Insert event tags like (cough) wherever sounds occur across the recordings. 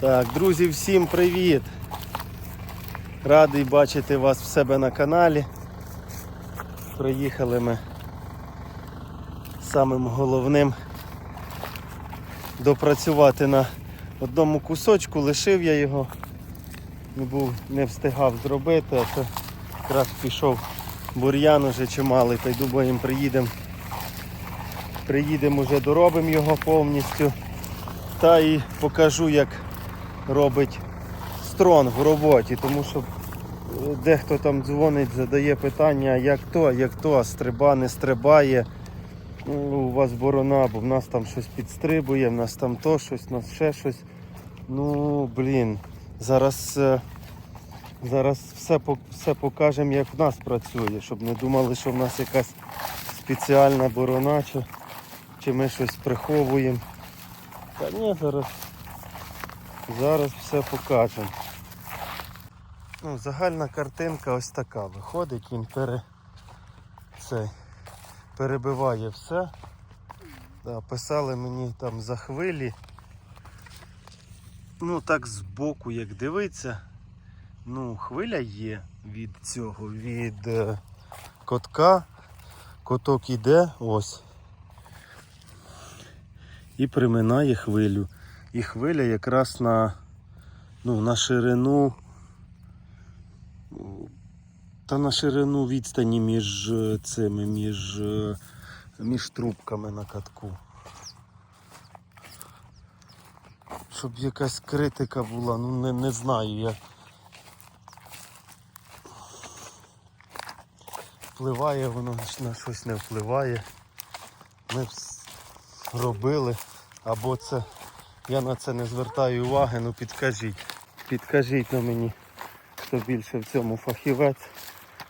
Так, друзі, всім привіт! Радий бачити вас в себе на каналі. Приїхали ми самим головним допрацювати на одному кусочку, лишив я його, не був, не встигав зробити, а це якраз пішов бур'ян уже чималий, та й думаємо приїдемо. Приїдемо вже доробимо його повністю. Та і покажу, як робить стронг в роботі, тому що е, дехто там дзвонить, задає питання, як то, як то, стриба не стрибає. Ну, у вас борона, бо в нас там щось підстрибує, в нас там то щось, в нас ще щось. Ну, блін, зараз, е, зараз все, все покажемо, як в нас працює, щоб не думали, що в нас якась спеціальна борона, чи, чи ми щось приховуємо. Та ні, зараз, зараз все покажемо. Ну, загальна картинка ось така виходить, він пере, цей, перебиває все. Да, писали мені там за хвилі. Ну так збоку, як дивиться, ну, хвиля є від цього, від е, котка. Коток іде, ось. І приминає хвилю. І хвиля якраз на, ну, на ширину. Та на ширину відстані між е, цими, між, е, між трубками на катку. Щоб якась критика була, ну не, не знаю як. Впливає воно на щось не впливає. Ми робили, або це. Я на це не звертаю уваги, ну підкажіть. Підкажіть на мені, хто більше в цьому фахівець.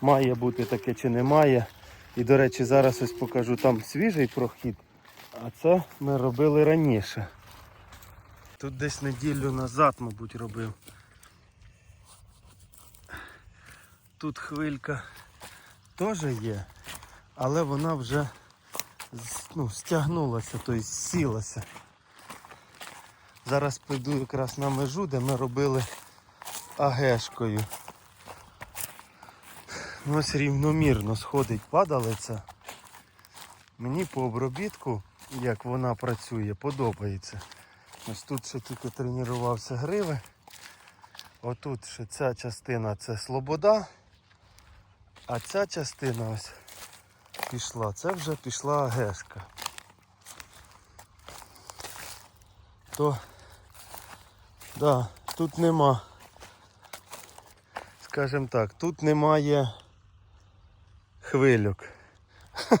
Має бути таке чи не має. І до речі, зараз ось покажу там свіжий прохід, а це ми робили раніше. Тут десь неділю назад, мабуть, робив. Тут хвилька теж є, але вона вже ну, стягнулася, тобто сілася. Зараз піду якраз на межу, де ми робили агешкою. Ось рівномірно сходить падалиця. Мені по обробітку, як вона працює, подобається. Ось тут ще тільки тренувався гриви. Отут ще ця частина це слобода, а ця частина ось пішла, це вже пішла агешка. То да, тут нема, скажімо так, тут немає хвильок. (laughs)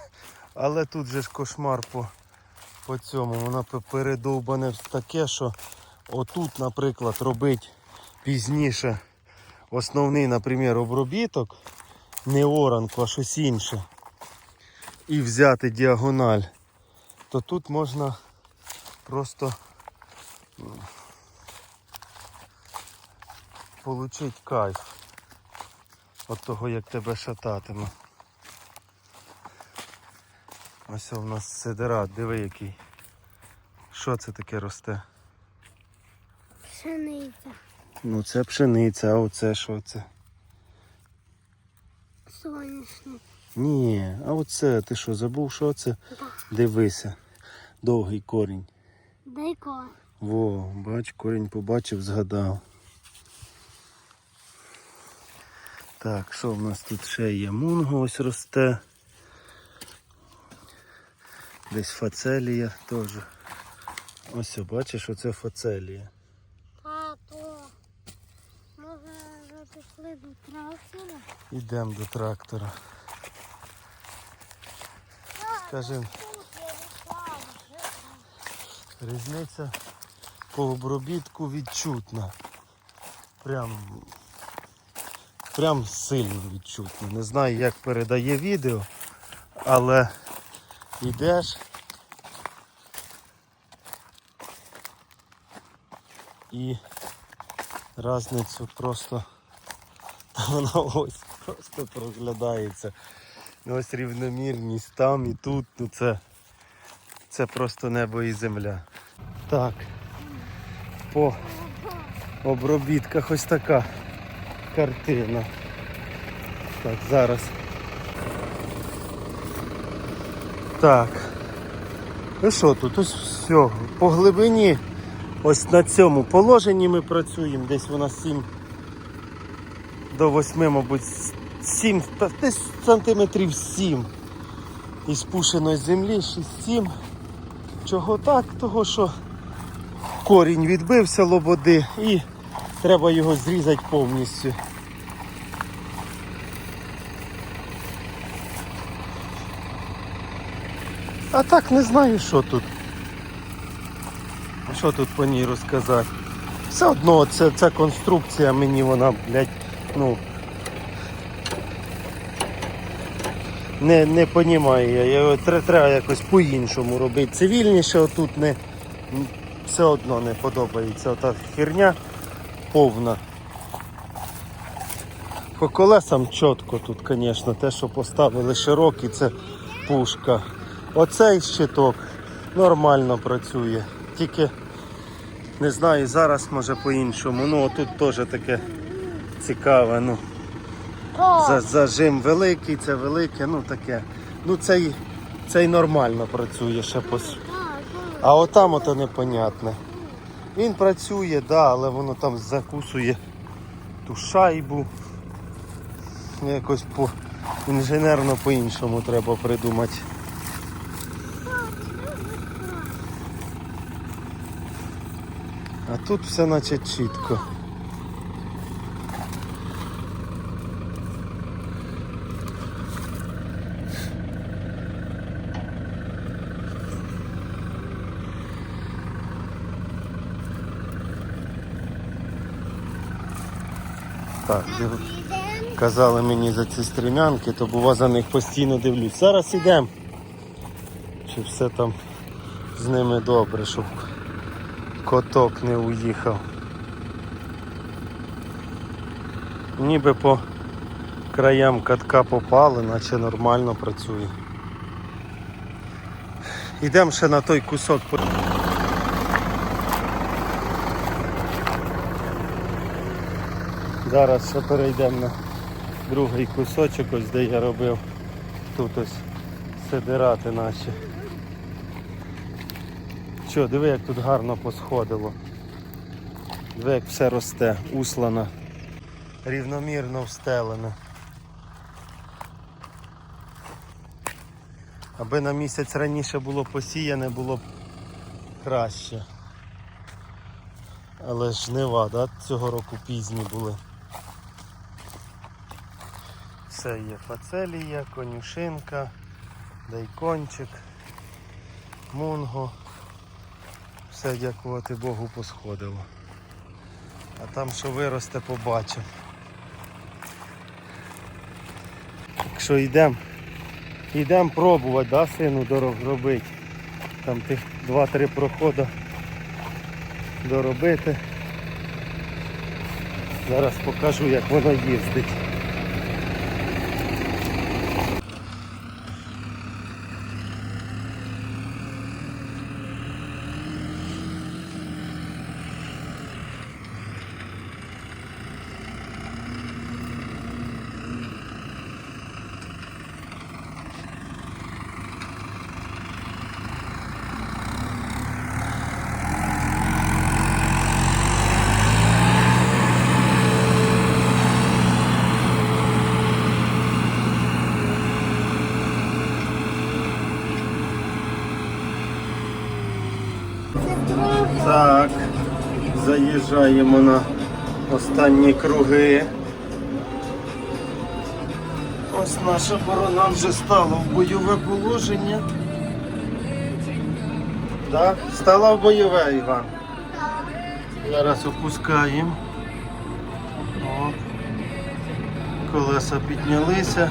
Але тут же ж кошмар по, по цьому. Воно передовбане таке, що отут, наприклад, робить пізніше основний, наприклад, обробіток, не оранку, а щось інше. І взяти діагональ, то тут можна просто отримати кайф від того, як тебе шататиме. Ось у нас сидерат, диви який. Що це таке росте? Пшениця, Ну це пшениця, а оце що це? соняшник, Ні, а оце ти що, забув, що це? Дивися. Довгий корінь. дайко, Во, бач, корінь побачив, згадав. Так, що в нас тут ще є? Мунго ось росте. Десь фацелія теж. Ось бачиш, оце фацелія. тато. Може вже пішли до трактора? Йдемо до трактора. Відправлю. різниця по обробітку відчутна. Прям, прям сильно відчутна. Не знаю, як передає відео, але йдеш і разницю просто (laughs) та вона ось просто проглядається. Ну, Ось рівномірність там і тут, ну це, це просто небо і земля. Так, по обробітках ось така картина. Так, зараз. Так. І що тут? Ось все. По глибині, ось на цьому положенні ми працюємо. Десь вона 7 до 8, мабуть, 7, десь сантиметрів 7 із спушеної землі 6-7. Чого так? Того що корінь відбився лободи і треба його зрізати повністю. А так не знаю, що тут. Що тут по ній розказати? Все одно це, ця конструкція мені вона, блядь, ну. Не, не понімаю я. Його треба якось по-іншому робити. Цивільніше отут не все одно не подобається. Ота херня повна. По колесам чітко тут, звісно, те, що поставили широкі, це пушка. Оцей щиток нормально працює. Тільки не знаю, зараз може по-іншому. Ну тут теж таке цікаве. Ну, зажим великий, це велике, ну таке. Ну цей, цей нормально працює ще по. А отам ото непонятне. Він працює, да, але воно там закусує ту шайбу. Якось по інженерно по-іншому треба придумати. А тут все наче чітко. Так, казали мені за ці стрімянки, то бува за них постійно дивлюсь. Зараз ідемо. Чи все там з ними добре, щоб коток не уїхав. Ніби по краям катка попали, наче нормально працює. Йдемо ще на той кусок. Зараз ще перейдемо на другий кусочок, ось де я робив. Тут ось сидирати наші. Що, диви, як тут гарно посходило. Диви, як все росте, услано, рівномірно встелене. Аби на місяць раніше було посіяне, було б краще. Але ж жнива, да? цього року пізні були. Все є фацелія, конюшинка, дайкончик, мунго. Все, дякувати Богу, посходило. А там що виросте, побачимо. Так що йдемо. Йдемо пробувати, да, сину, дорог робити. Там тих 2-3 проходи доробити. Зараз покажу, як воно їздить. Це трохи. Так, заїжджаємо на останні круги. Ось наша борона вже стала в бойове положення. Так, стала в бойове, Іван. Зараз опускаємо. От. Колеса піднялися.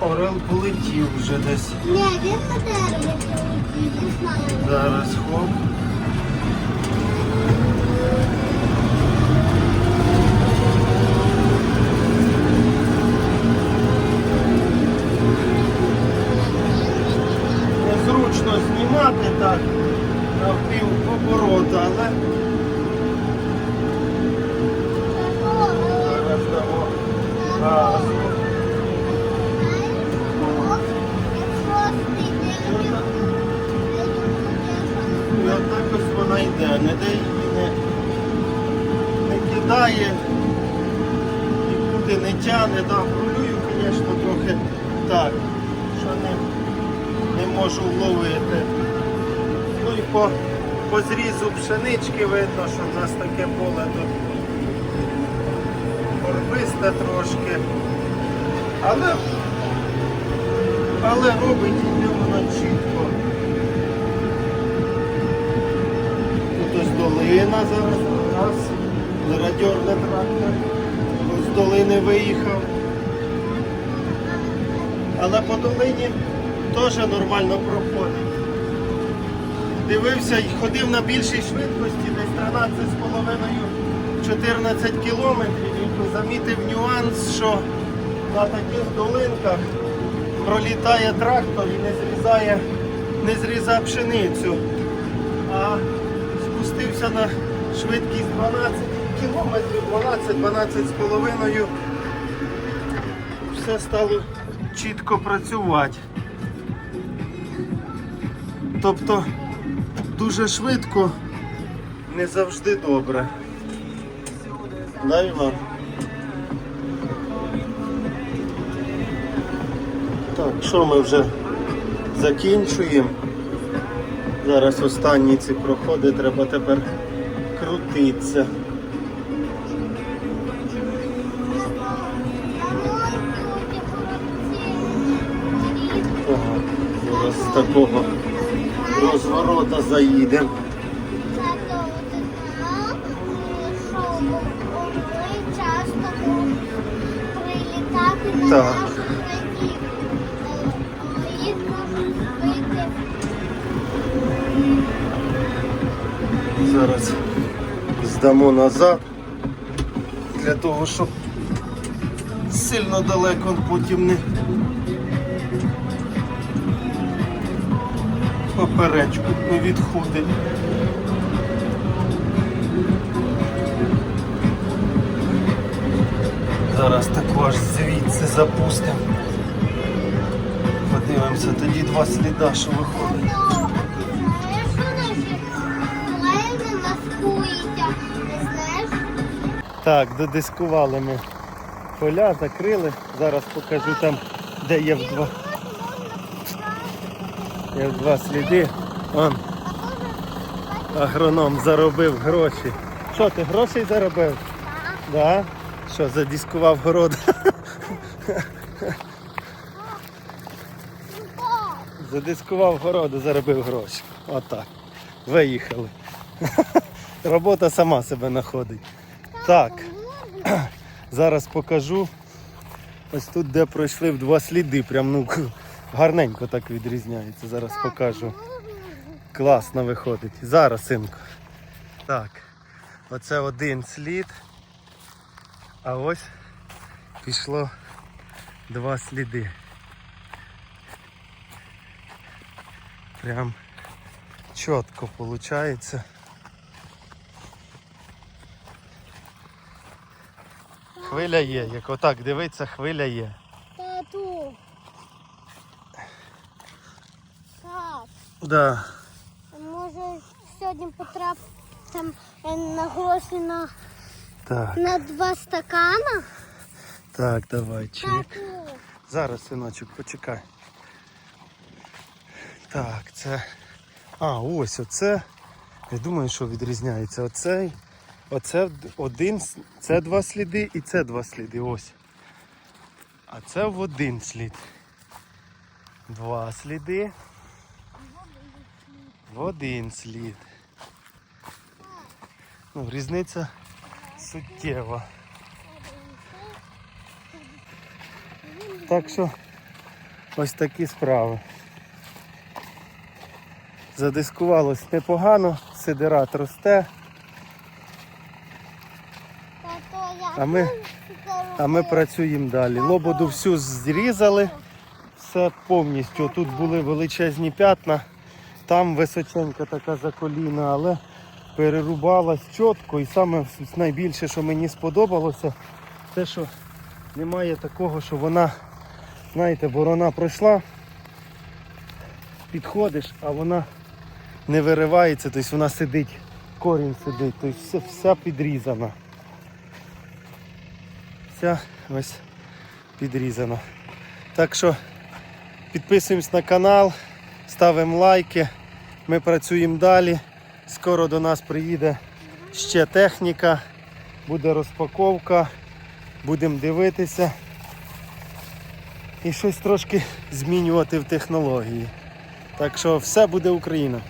Орел? Полетів вже десь. Ні, він на не знаю. Зараз хоп. Нікуди не тягне, да, рулюю, звісно, трохи так, що не, не можу вловити. Ну і по, по зрізу пшенички видно, що в нас таке поле тут горбисте трошки. Але, але робить воно чітко. Тут ось долина зараз раз. Радіорний трактор. З долини виїхав. Але по долині теж нормально проходить. Дивився і ходив на більшій швидкості, десь 13,5-14 кілометрів. І замітив нюанс, що на таких долинках пролітає трактор і не зрізає, не зрізає пшеницю. А спустився на швидкість 12 кілометрів, 12-12 з половиною. Все стало чітко працювати. Тобто дуже швидко не завжди добре. Да, Іван? Так, що ми вже закінчуємо? Зараз останні ці проходи треба тепер крутитися. Такого розворота заїдемо. Так. Зараз здамо назад для того, щоб сильно далеко потім не поперечку не відходить. Зараз також звідси запустимо. Подивимося, тоді два сліда, що виходить. Так, додискували ми поля, закрили. Зараз покажу там, де є в два, є два сліди. Он, агроном заробив гроші. Що, ти грошей заробив? Да? Що, задискував город? Задискував городу, заробив гроші. Отак. Виїхали. Робота сама себе знаходить. Так, зараз покажу. Ось тут, де пройшли в два сліди, прям ну гарненько так відрізняється. Зараз покажу. Класно виходить. Зараз, синку. Так, оце один слід. А ось пішло два сліди. Прям чітко виходить. Хвиля є, як отак дивиться, хвиля є. Тату. Так. Да. Може сьогодні потрапити там е, на гроші на, Так, на два стакана? так, давай, чик. Тату. Зараз, синочок, почекай. Так, це. А, ось оце. Я думаю, що відрізняється. Оцей. Оце один, це два сліди і це два сліди. Ось. А це в один слід. Два сліди. В один слід. Ну, різниця суттєва. Так що ось такі справи. Задискувалось непогано, сидират росте, А ми- а ми працюємо далі. Лободу всю зрізали, все повністю. Тут були величезні п'ятна, там височенька така за коліна, але перерубалась чітко. І саме найбільше, що мені сподобалося, те, що немає такого, що вона, знаєте, борона пройшла, підходиш, а вона не виривається, тобто вона сидить, корінь сидить, тобто вся підрізана. Вся ось підрізана. Так що підписуємось на канал, ставимо лайки. Ми працюємо далі. Скоро до нас приїде ще техніка, буде розпаковка, будемо дивитися і щось трошки змінювати в технології. Так що все буде Україна.